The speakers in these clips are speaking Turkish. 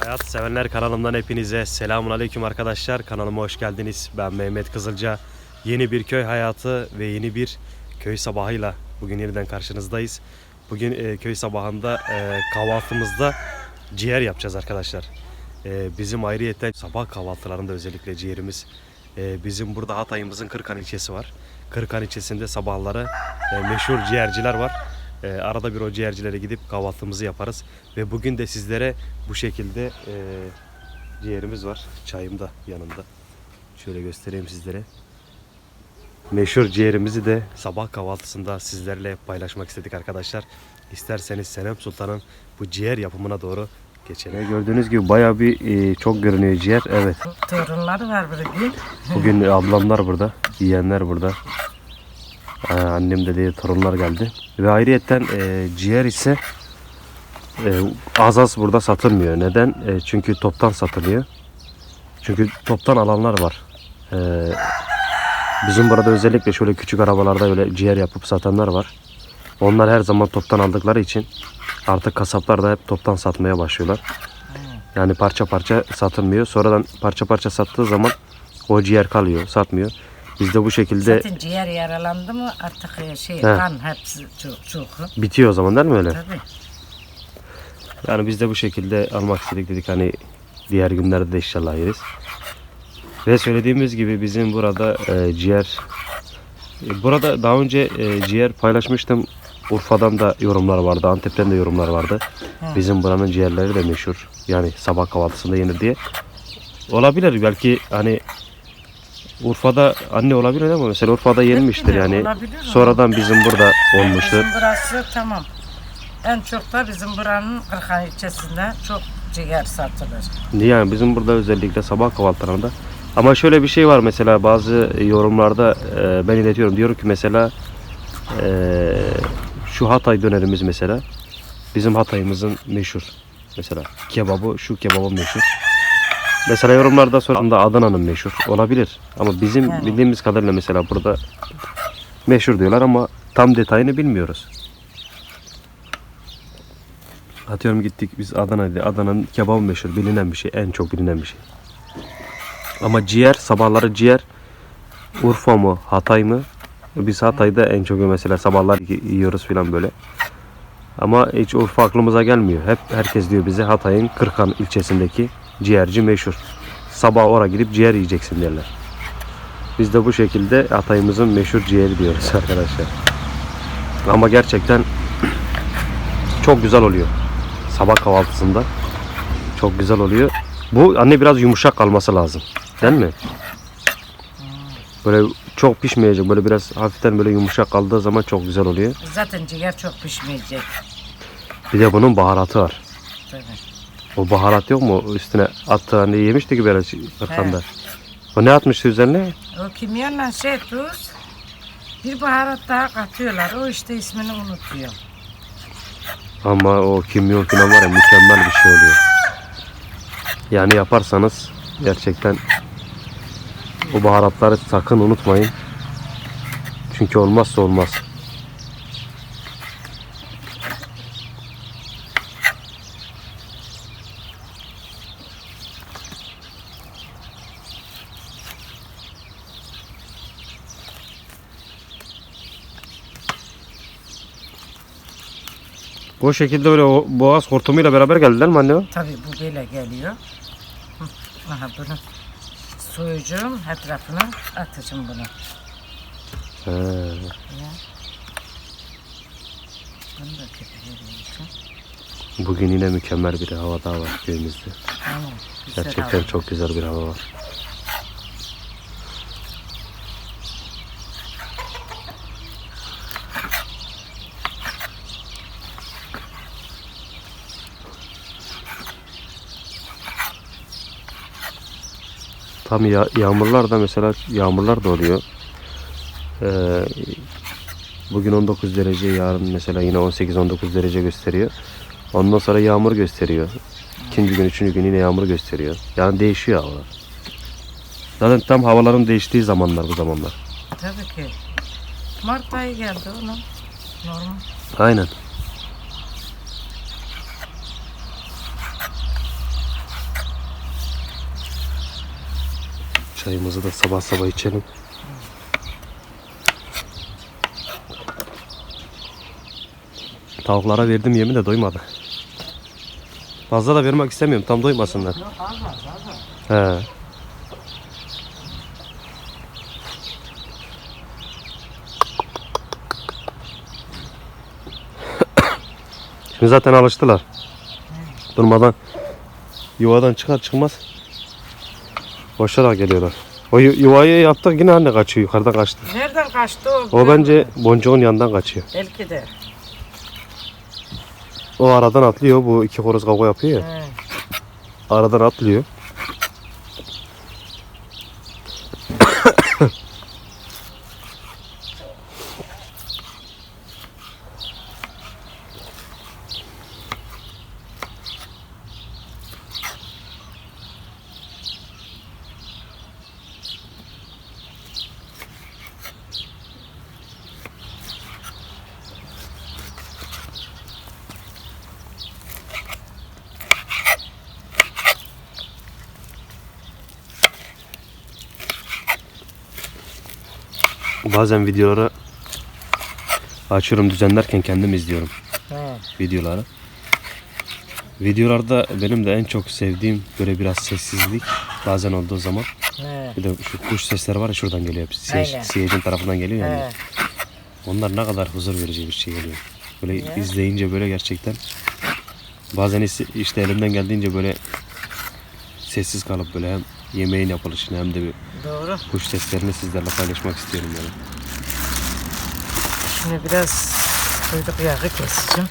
Hayat sevenler kanalımdan hepinize selamun aleyküm arkadaşlar. Kanalıma hoş geldiniz. Ben Mehmet Kızılca. Yeni bir köy hayatı ve yeni bir köy sabahıyla bugün yeniden karşınızdayız. Bugün e, köy sabahında e, kahvaltımızda ciğer yapacağız arkadaşlar. E, bizim ayrıyetten sabah kahvaltılarında özellikle ciğerimiz. E, bizim burada Hatay'ımızın Kırkan ilçesi var. Kırkan ilçesinde sabahları e, meşhur ciğerciler var. E, arada bir o ciğercilere gidip kahvaltımızı yaparız. Ve bugün de sizlere bu şekilde e, ciğerimiz var. Çayım da yanımda. Şöyle göstereyim sizlere. Meşhur ciğerimizi de sabah kahvaltısında sizlerle paylaşmak istedik arkadaşlar. İsterseniz Senem Sultan'ın bu ciğer yapımına doğru geçelim. Gördüğünüz gibi bayağı bir e, çok görünüyor ciğer. Evet. Torunları var bugün. Bugün ablamlar burada, yiyenler burada. Ee, annem de diye torunlar geldi. Ve ayrıyetten e, ciğer ise e, az az burada satılmıyor. Neden? E, çünkü toptan satılıyor. Çünkü toptan alanlar var. E, bizim burada özellikle şöyle küçük arabalarda öyle ciğer yapıp satanlar var. Onlar her zaman toptan aldıkları için artık kasaplar da hep toptan satmaya başlıyorlar. Yani parça parça satılmıyor. Sonradan parça parça sattığı zaman o ciğer kalıyor, satmıyor. Biz de bu şekilde Zaten ciğer yaralandı mı artık e, şey He. kan hepsi çok çok. bitiyor o zaman değil mi öyle? Tabii. Yani biz de bu şekilde almak istedik dedik hani diğer günlerde de inşallah yeriz. Ve söylediğimiz gibi bizim burada e, ciğer e, burada daha önce e, ciğer paylaşmıştım. Urfa'dan da yorumlar vardı, Antep'ten de yorumlar vardı. Bizim buranın ciğerleri de meşhur. Yani sabah kahvaltısında yenir diye. Olabilir belki hani Urfa'da anne olabilir ama mesela Urfa'da yenmiştir yani. olabilir ama. Sonradan bizim burada olmuştur. Bizim burası tamam. En çok da bizim buranın Kırkan ilçesinde çok ciğer satılır. Yani bizim burada özellikle sabah kahvaltılarında. Ama şöyle bir şey var mesela bazı yorumlarda e, ben iletiyorum. Diyorum ki mesela e, şu Hatay dönerimiz mesela bizim Hatay'ımızın meşhur. Mesela kebabı şu kebabı meşhur. Mesela yorumlarda sonra da Adana'nın meşhur olabilir. Ama bizim Yani. bildiğimiz kadarıyla mesela burada meşhur diyorlar ama tam detayını bilmiyoruz. Atıyorum gittik biz Adana'da. Adana'nın kebabı meşhur. Bilinen bir şey. En çok bilinen bir şey. Ama ciğer, sabahları ciğer Urfa mı, Hatay mı? Biz Hatay'da en çok mesela sabahlar yiyoruz falan böyle. Ama hiç Urfa aklımıza gelmiyor. Hep herkes diyor bize Hatay'ın Kırkan ilçesindeki ciğerci meşhur. Sabah oraya gidip ciğer yiyeceksin derler. Biz de bu şekilde Hatay'ımızın meşhur ciğeri diyoruz arkadaşlar. Ama gerçekten çok güzel oluyor. Sabah kahvaltısında. Çok güzel oluyor. Bu anne biraz yumuşak kalması lazım. Değil mi? Böyle çok pişmeyecek. Böyle biraz hafiften böyle yumuşak kaldığı zaman çok güzel oluyor. Zaten ciğer çok pişmeyecek. Bir de bunun baharatı var. Tabii. O baharat yok mu? Üstüne attı hani yemişti ki böyle kırkanda. O ne atmıştı üzerine? O kimyonla şey tuz bir baharat daha katıyorlar. O işte ismini unutuyor. Ama o kimyon falan var ya mükemmel bir şey oluyor. Yani yaparsanız gerçekten o baharatları sakın unutmayın. Çünkü olmazsa olmaz. Bu şekilde böyle boğaz hortumuyla beraber geldiler mi anne? Tabii bu böyle geliyor. Aha bunu soyacağım etrafına atacağım bunu. He. Ya. Bunu da köpürüyorum. Bugün yine mükemmel bir hava daha var köyümüzde. Tamam. güzel Gerçekten çok güzel bir hava var. Tam ya, yağmurlar da mesela yağmurlar da oluyor. Ee, bugün 19 derece yarın mesela yine 18-19 derece gösteriyor. Ondan sonra yağmur gösteriyor. İkinci gün, üçüncü gün yine yağmur gösteriyor. Yani değişiyor havalar. Zaten tam havaların değiştiği zamanlar bu zamanlar. Tabii ki. Mart ayı geldi onun. Normal. Aynen. Çayımızı da sabah sabah içelim. Tavuklara verdim yemi de doymadı. Fazla da vermek istemiyorum. Tam doymasınlar. He. Şimdi zaten alıştılar. Durmadan yuvadan çıkar çıkmaz koşarak geliyorlar. O yu- yuvayı yaptık yine anne kaçıyor yukarıdan kaçtı. Nereden kaçtı o? O bence boncuğun yanından kaçıyor. Belki de. O aradan atlıyor bu iki horoz kavga yapıyor ya. He. Aradan atlıyor. Bazen videoları açıyorum düzenlerken kendim izliyorum He. videoları. Videolarda benim de en çok sevdiğim böyle biraz sessizlik bazen olduğu zaman. He. Bir de şu kuş sesleri var ya şuradan geliyor. Aynen. Siye- Siyecin tarafından geliyor yani. He. Onlar ne kadar huzur verici bir şey geliyor. Böyle Ya. izleyince böyle gerçekten bazen işte elimden geldiğince böyle sessiz kalıp böyle hem yemeğin yapılışını hem de bir Doğru. kuş seslerini sizlerle paylaşmak istiyorum yani. Şimdi biraz kuyruk yağı keseceğim.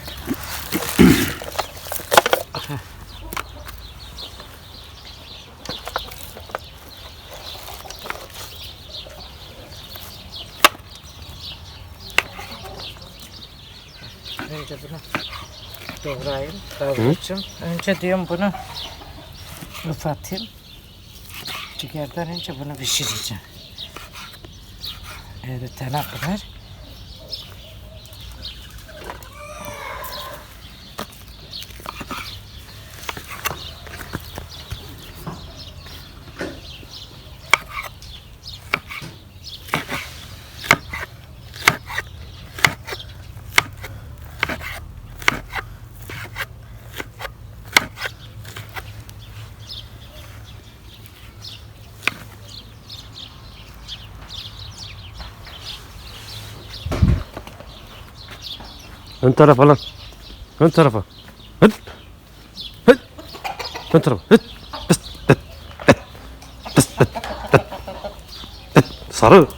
Önce bunu doğrayayım, kavuracağım. Önce diyorum bunu ıfatayım. Ciğerden önce bunu pişireceğim. Eritene kadar. من طرفه لك من طرفه هد هد من طرفه هد بس صاروخ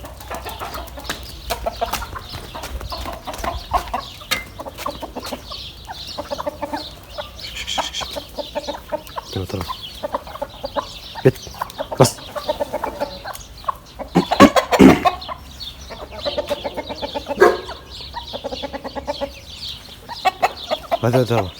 Hadi hadi hadi.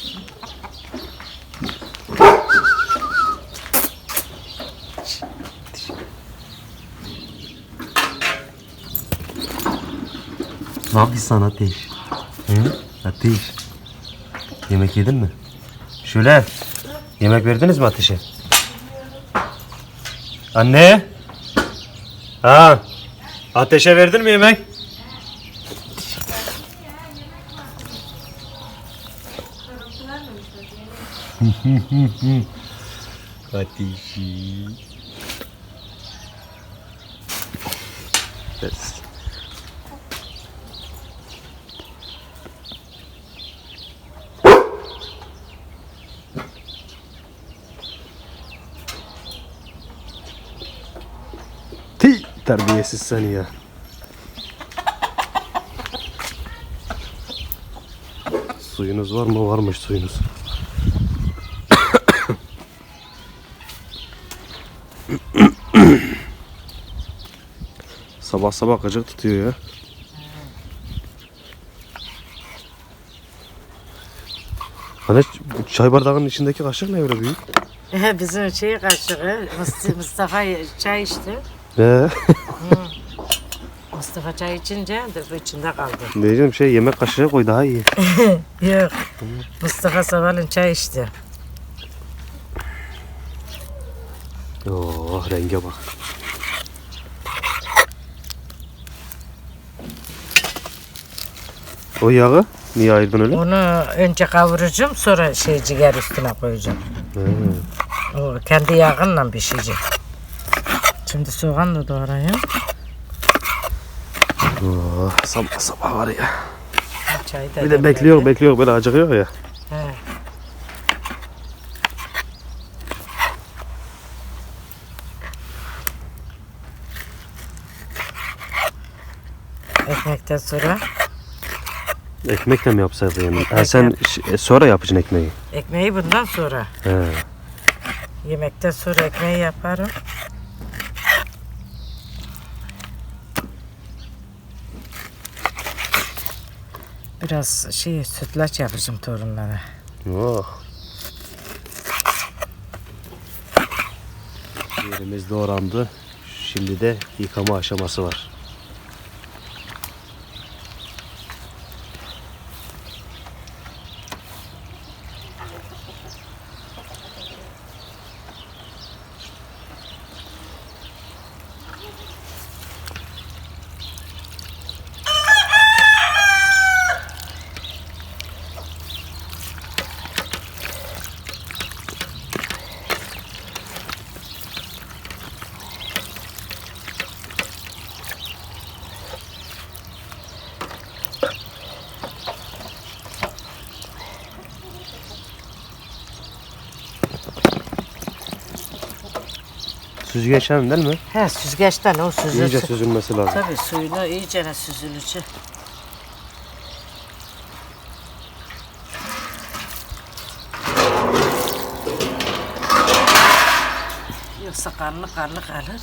Ne yapıyorsun Ateş? Hı? Ateş. Yemek yedin mi? Şöyle. Yemek verdiniz mi Ateş'e? Anne. Ha. Ateşe verdin mi yemek? Ateşi. Yes. Ti terbiyesiz seni ya. Suyunuz var mı? Varmış suyunuz. sabah sabah gıcık tutuyor ya. Hani bu çay bardağının içindeki kaşık ne öyle büyük? Bizim şey kaşığı Mus- Mustafa çay içti. Ee, Mustafa çay içince de bu içinde kaldı. diyeceğim şey yemek kaşığı koy daha iyi. Yok. Mustafa sabahleyin çay içti. Oh renge bak. O yağı niye ayırdın öyle? Onu önce kavuracağım sonra şey ciğer üstüne koyacağım. Hmm. O kendi yağınla pişecek. Şimdi soğanla doğrayayım. Oh, sabah sabah var ya. Çayda bir de bekliyor bekliyor böyle acıkıyor ya. He. Ekmekten sonra Ekmekle mi yapsaydın yani? Ha, sen ş- e, sonra yapacaksın ekmeği. ekmeği bundan sonra He. yemekten sonra ekmeği yaparım. Biraz şey sütlaç yapacağım torunlara. Oh. Yerimiz doğrandı. Şimdi de yıkama aşaması var. Süzgeçten değil mi? He süzgeçten o süzülsün. İyice süzülmesi lazım. Tabii suyla iyice süzülücü. Yoksa karnı karnı kalır.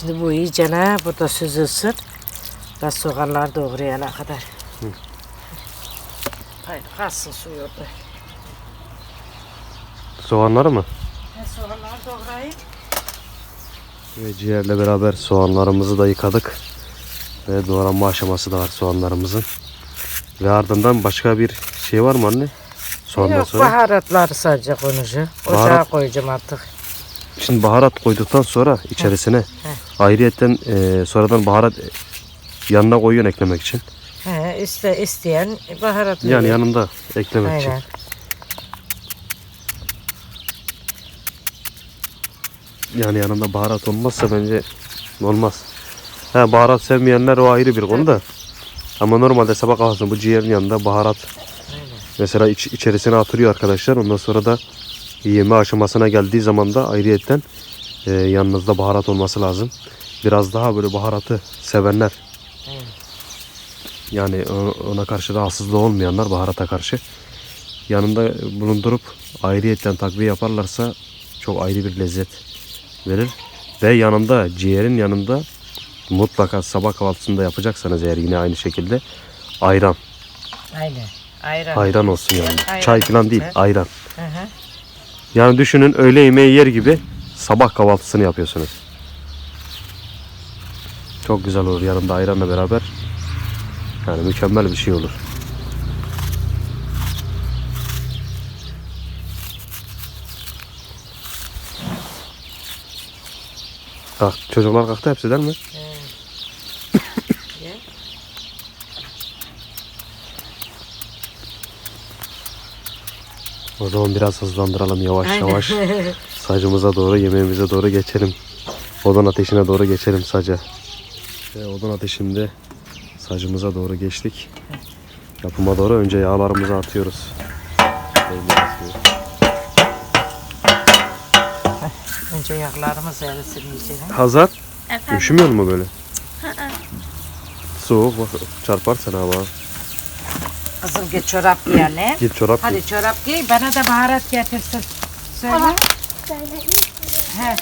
Şimdi bu iyice ne? Burada süzülsün. Ben soğanlar doğrayana kadar. Hayır, kalsın suyu orada. Soğanları mı? Ben soğanları doğrayayım. Ve ciğerle beraber soğanlarımızı da yıkadık. Ve doğranma aşaması da var soğanlarımızın. Ve ardından başka bir şey var mı anne? Soğandan Yok, sonra. baharatları sadece konuşu. Ocağa Baharat- koyacağım artık. Şimdi baharat koyduktan sonra içerisine ayrıyetten e, sonradan baharat yanına koyuyorsun eklemek için. He, iste, isteyen baharat Yani yanında eklemek için. Aynen. Yani yanında baharat olmazsa bence olmaz. Ha, baharat sevmeyenler o ayrı bir konu da. Ama normalde sabah kahvaltısında bu ciğerin yanında baharat mesela iç, içerisine atılıyor arkadaşlar. Ondan sonra da yeme aşamasına geldiği zaman da ayrıyetten e, yanınızda baharat olması lazım. Biraz daha böyle baharatı sevenler Evet. yani ona karşı rahatsızlığı olmayanlar baharata karşı yanında bulundurup ayrıyetten takviye yaparlarsa çok ayrı bir lezzet verir. Ve yanında ciğerin yanında mutlaka sabah kahvaltısında yapacaksanız eğer yine aynı şekilde ayran. Aynen. Ayran. Ayran olsun yani. Ayran Çay falan değil ayran. Hı hı. Yani düşünün öğle yemeği yer gibi sabah kahvaltısını yapıyorsunuz. Çok güzel olur yanında ayranla beraber. Yani mükemmel bir şey olur. Kalk, çocuklar kalktı hepsi değil mi? O zaman biraz hızlandıralım yavaş Aynen. yavaş. Sacımıza doğru yemeğimize doğru geçelim. Odun ateşine doğru geçelim saca. Ve odun ateşinde sacımıza doğru geçtik. Yapıma doğru önce yağlarımızı atıyoruz. Önce yağlarımız erisin iyice. Hazar, Efendim? üşümüyor mu böyle? Soğuk bak çarpar sana hava. Kızım git çorap giy anne. Git çorap giy. Hadi çorap giy. Bana da baharat getirsin. Söyle. He.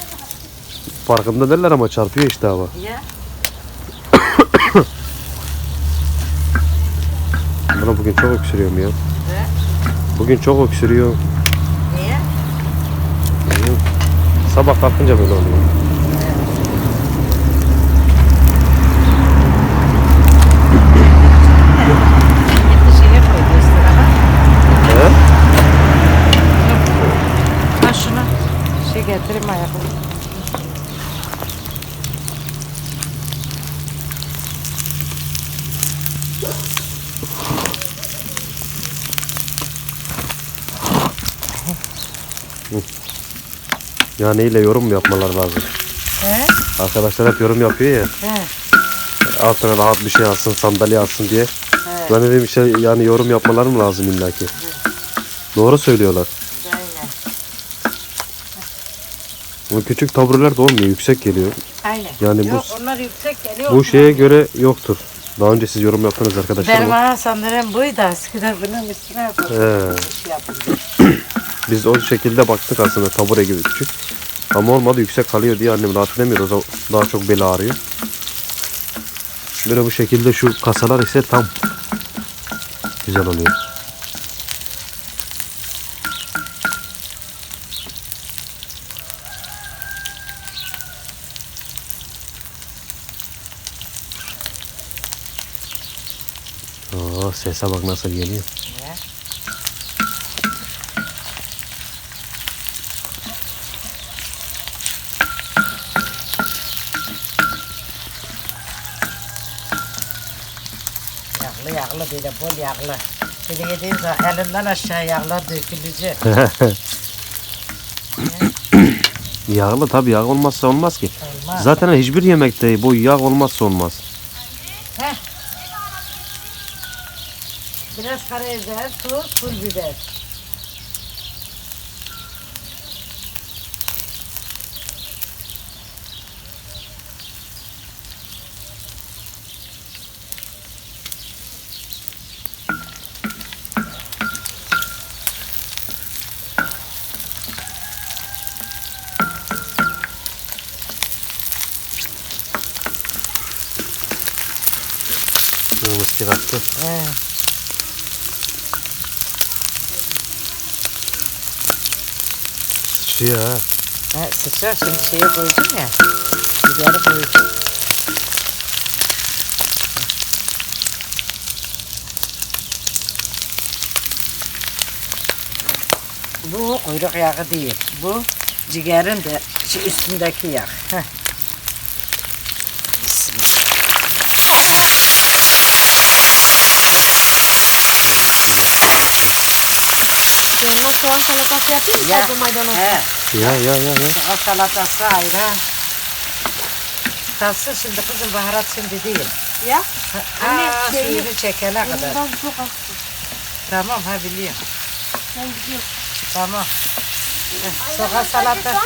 Farkında derler ama çarpıyor işte hava. Ya. Bana bugün çok öksürüyorum ya. Ve Bugün çok öksürüyor. niye? Sabah kalkınca böyle oluyor. Gitti şeye koydu ıstıraba. He? Ya neyle yorum yapmalar lazım? He? Arkadaşlar hep yorum yapıyor ya. He. Altına rahat bir şey alsın, sandalye alsın diye. He. Ben dedim işte yani yorum yapmaları mı lazım illaki? Doğru söylüyorlar. Bu küçük tabureler de olmuyor, yüksek geliyor. Aynen. Yani bu- Yok, onlar yüksek geliyor. Bu şeye göre yoktur. Daha önce siz yorum yaptınız arkadaşlar. Benim ana sanırım buydu. Eskiden bunun üstüne. He. Şey. Biz o şekilde baktık aslında tabure gibi küçük. Ama olmadı yüksek kalıyor diye annem rahat edemiyor. O zaman daha çok beli ağrıyor. Böyle bu şekilde şu kasalar ise tam güzel oluyor. Oo, sese bak nasıl geliyor. Ya. Yağlı yağlı de bol yağlı. De yediğin zaman elinden aşağı yağlar dökülecek. Yağlı tabii yağ olmazsa olmaz ki. Olmaz. Zaten hiçbir yemekte bu yağ olmazsa olmaz. Heh. Biraz karabiber, tuz, pul biber. Attı. He. Sıçrıyor ha. Ha, sıçrar şimdi şeye koydum ya. Biberi koydum. Bu kuyruk yağı değil. Bu ciğerin de şu üstündeki yağ. Heh. Yanına soğan salatası yapayım mı? Ya. Taze maydanoz. He. Ya ya ya ya. Soğan salatası ayrı. Tatsı şimdi kızım baharat şimdi değil. Ya. Anne şeyi- suyunu çekene kadar. Tamam ha biliyorum. Ben gidiyorum. Tamam. Heh, Soğan salata,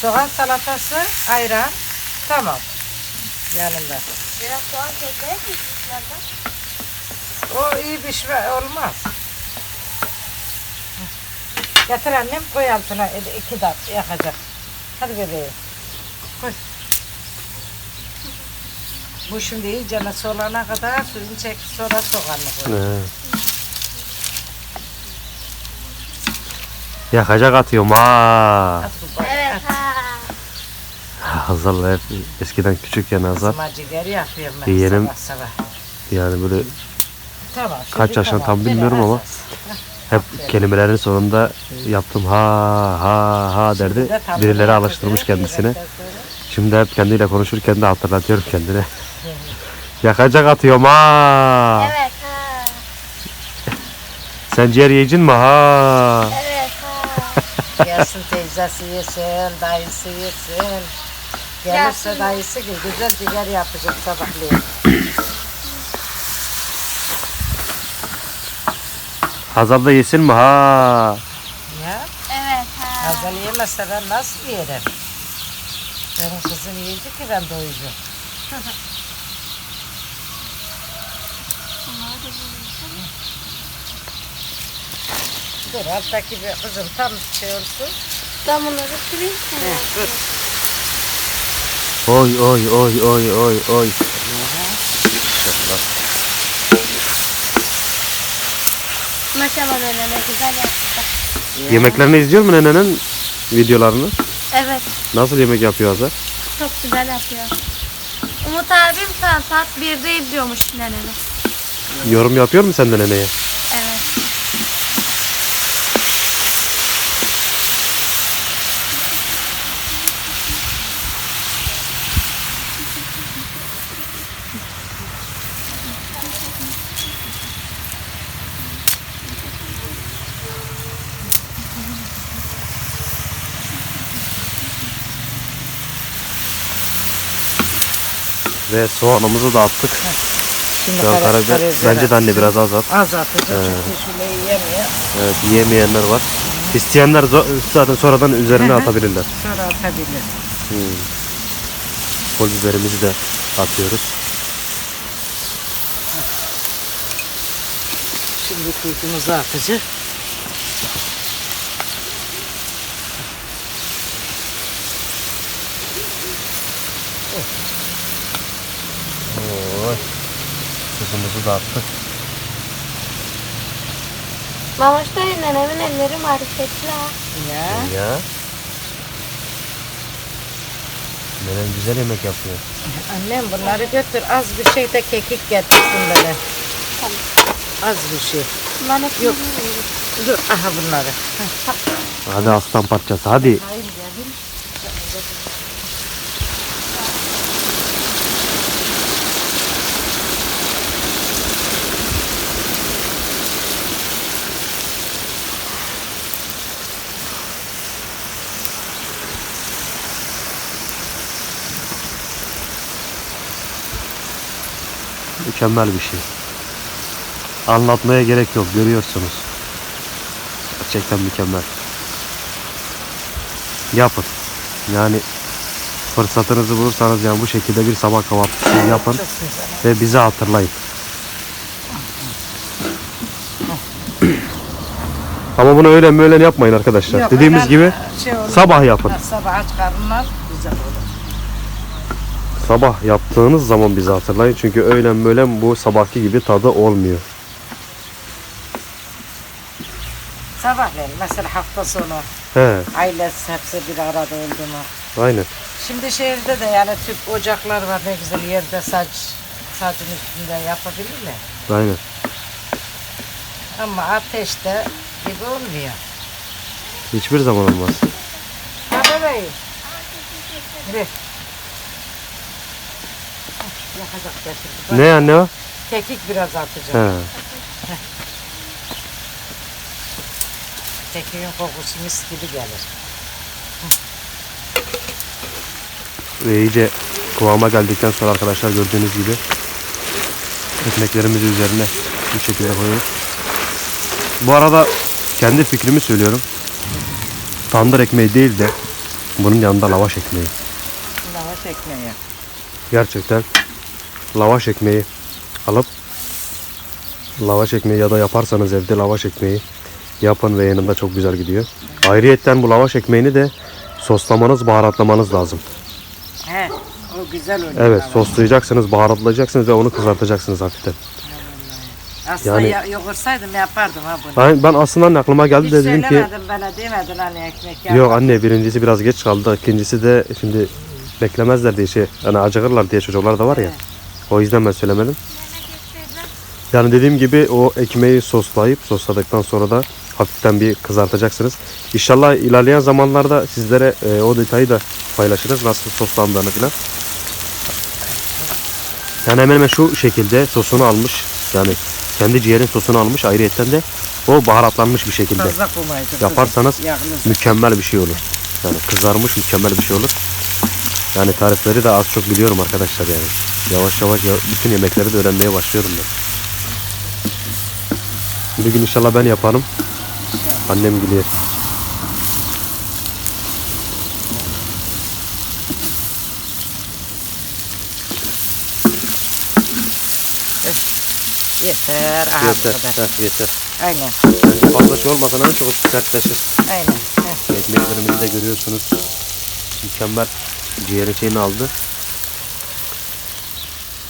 Soğan salatası ayran. Tamam. Yanında. Biraz soğan keserek mi? O iyi pişme olmaz. Getir annem koy altına iki dak yakacak. Hadi bebeğim. Koy. Bu şimdi iyice nasıl olana kadar suyunu çek sonra soğanını koy. He. Yakacak atıyorum ha. Evet. Ha. Hazarla hep eskiden küçükken Hazar. Kızıma ciğer yapıyorum ben Yeğenim- sabah sabah. Yani böyle Tamam. Kaç yaşında tamam. tam bilmiyorum ama. Hep kelimelerin sonunda yaptım ha ha ha derdi. Birileri alıştırmış kendisine. Şimdi hep kendiyle konuşurken de hatırlatıyorum kendine. Yakacak atıyorum ha. Evet. Ha. Sen ciğer yiyeceksin mi ha? Evet. Ha. Gelsin teyzesi yesin, dayısı yesin. Gelirse Gelsin. dayısı gibi güzel ciğer yapacak sabahleyin. Hazal da yesin mi ha? Ya Evet. Ha. Hazal yemezse ben nasıl yerim? Benim kızım yiyecek ki ben doyacağım. Dur alttaki bir kızım tam şey olsun. Ben bunları. Dur. Oy oy oy oy oy oy. Maşallah nenene güzel yaptı. Yemeklerini izliyor mu nenenin videolarını? Evet. Nasıl yemek yapıyor Hazar? Çok güzel yapıyor. Umut abim saat saat 1'de izliyormuş neneni. Yorum yapıyor mu sen de neneye? Ve soğanımızı da attık. Şimdi Şu an kara- karabiber. karabiber Bence de anne biraz az at. Az atacağım çünkü şöyle yiyemiyor. Evet, yiyemeyenler var. İsteyenler zaten sonradan üzerine Hı hı. atabilirler. Sonra atabilir. Pul biberimizi de atıyoruz. Şimdi kuytumuzu atacağız. Oy. Tuzumuzu da attık. Mamoş dayı nenemin elleri marifetli ha. Ya. Ya. Nenen güzel yemek yapıyor. Annem bunları götür. Az bir şey de kekik getirsin böyle. Tamam. Az bir şey. Bunların hepsini Yok. Dur aha bunları. Hadi aslan parçası hadi. Hayır Mükemmel bir şey. Anlatmaya gerek yok görüyorsunuz. Gerçekten mükemmel. Yapın. Yani fırsatınızı bulursanız yani bu şekilde bir sabah kahvaltısı yapın ve bizi hatırlayın. Ama bunu öyle böyle yapmayın arkadaşlar. Yok, Dediğimiz gibi şey olur. sabah yapın. Sabah aç karnlar güzel olur. Sabah yaptığınız zaman bizi hatırlayın. Çünkü öğlen böyle bu sabahki gibi tadı olmuyor. Sabahleyin mesela hafta sonu He, ailesi hepsi bir arada oldu mu? aynen. Şimdi şehirde de yani tüp ocaklar var ne güzel yerde saç sacın üstünde yapabilirler. Aynen. Ama ateşte gibi olmuyor. Hiçbir zaman olmaz. Ha bebeğim. Bir. Yakacak. Ne anne o? Kekik biraz atacağım. He. Kekiğin kokusu mis gibi gelir. Ve iyice kıvama geldikten sonra arkadaşlar gördüğünüz gibi ekmeklerimizi üzerine bu şekilde koyuyoruz. Bu arada kendi fikrimi söylüyorum. Tandır ekmeği değil de bunun yanında lavaş ekmeği. Lavaş ekmeği. Gerçekten lavaş ekmeği alıp lavaş ekmeği ya da yaparsanız evde lavaş ekmeği yapın ve yanında çok güzel gidiyor. Ayrıyetten bu lavaş ekmeğini de soslamanız, baharatlamanız lazım. He, o güzel oluyor. Evet, lavaş. soslayacaksınız, baharatlayacaksınız ve onu kızartacaksınız hafiften. Aslında yani- ya, yoğursaydım yapardım ha bunu. Ben, ben aslında aklıma geldi Hiç de dedim ki söylemedin bana demedin hani ekmek yap. yok anne birincisi biraz geç kaldı. ikincisi de şimdi beklemezler diye şey hani acıkırlar diye çocuklar da var ya. O yüzden ben söylemedim. Yani dediğim gibi o ekmeği soslayıp sosladıktan sonra da hafiften bir kızartacaksınız. İnşallah ilerleyen zamanlarda sizlere e, o detayı da paylaşırız. Nasıl soslandığını falan. Yani hemen hemen şu şekilde sosunu almış. Yani kendi ciğerin sosunu almış. Ayrıyetten de o baharatlanmış bir şekilde. Yaparsanız mükemmel bir şey olur. Yani kızarmış mükemmel bir şey olur. Yani tarifleri de az çok biliyorum arkadaşlar yani. Yavaş yavaş ya- bütün yemekleri de öğrenmeye başlıyorum ben. Bir gün inşallah ben yaparım. Annem gidiyor. Yeter. Aha Yeter. heh, yeter. Aynen. Bence fazla şey olmasa ne çok sertleşir. Aynen. Heh. Ekmeklerimizi de görüyorsunuz. Mükemmel ciğerin şeyini aldı.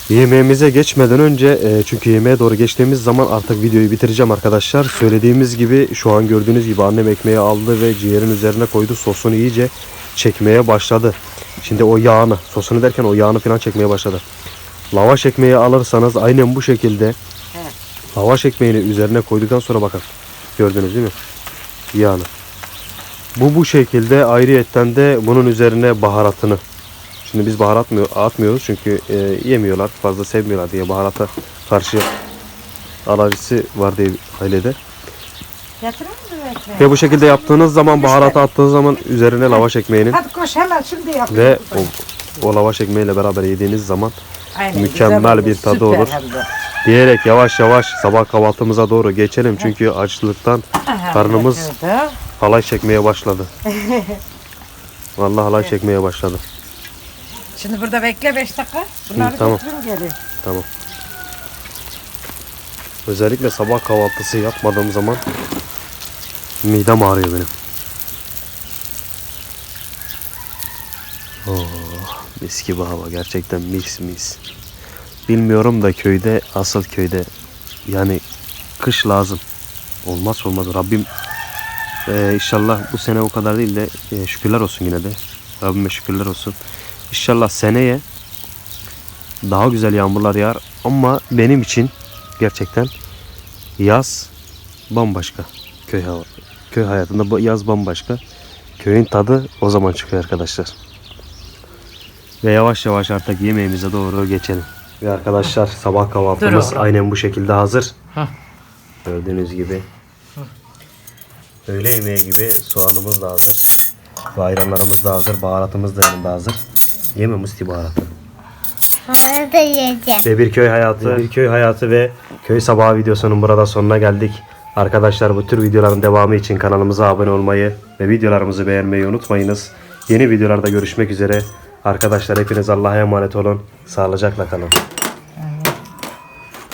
Yemeğimize geçmeden önce e, çünkü yemeğe doğru geçtiğimiz zaman artık videoyu bitireceğim arkadaşlar. Söylediğimiz gibi şu an gördüğünüz gibi annem ekmeği aldı ve ciğerin üzerine koydu. Sosunu iyice çekmeye başladı. Şimdi o yağını, sosunu derken o yağını falan çekmeye başladı. Lavaş ekmeği alırsanız aynen bu şekilde lavaş ekmeğini üzerine koyduktan sonra bakın. Gördünüz değil mi? Yağını. Bu bu şekilde ayrıyetten de bunun üzerine baharatını. Şimdi biz baharat mı atmıyoruz çünkü e, yemiyorlar fazla sevmiyorlar diye baharata karşı alerjisi var diye ailede. Ve bu şekilde yaptığınız zaman baharatı attığınız zaman üzerine lavaş ekmeğinin Hadi koş hemen şimdi yap. ve o, o lavaş ekmeğiyle beraber yediğiniz zaman Aynen, Mükemmel güzel bir tadı Süper olur. hem de. diyerek yavaş yavaş sabah kahvaltımıza doğru geçelim. Çünkü açlıktan Aha, karnımız şurada. Halay çekmeye başladı. Vallahi halay çekmeye başladı. Şimdi burada bekle 5 dakika. Bunları tamam. götürün gelin. Tamam. Özellikle sabah kahvaltısı yapmadığım zaman midem ağrıyor benim. Oh, mis gibi hava gerçekten mis mis. Bilmiyorum da köyde asıl köyde yani kış lazım. Olmaz olmaz Rabbim eee, inşallah bu sene o kadar değil de eee, şükürler olsun yine de. Rabbime şükürler olsun. İnşallah seneye daha güzel yağmurlar yağar ama benim için gerçekten yaz bambaşka. Köy hava köy hayatında yaz bambaşka. Köyün tadı o zaman çıkıyor arkadaşlar. Ve yavaş yavaş artık yemeğimize doğru geçelim. Ve arkadaşlar sabah kahvaltımız aynen bu şekilde hazır. Gördüğünüz gibi öğle yemeği gibi soğanımız da hazır ve ayranlarımız da hazır baharatımız da yanında hazır yeme musti baharatı Onları da yiyeceğim. ve bir köy hayatı, bir köy hayatı ve köy sabahı videosunun burada sonuna geldik. Arkadaşlar bu tür videoların devamı için kanalımıza abone olmayı ve videolarımızı beğenmeyi unutmayınız. Yeni videolarda görüşmek üzere. Arkadaşlar hepiniz Allah'a emanet olun. Sağlıcakla kalın.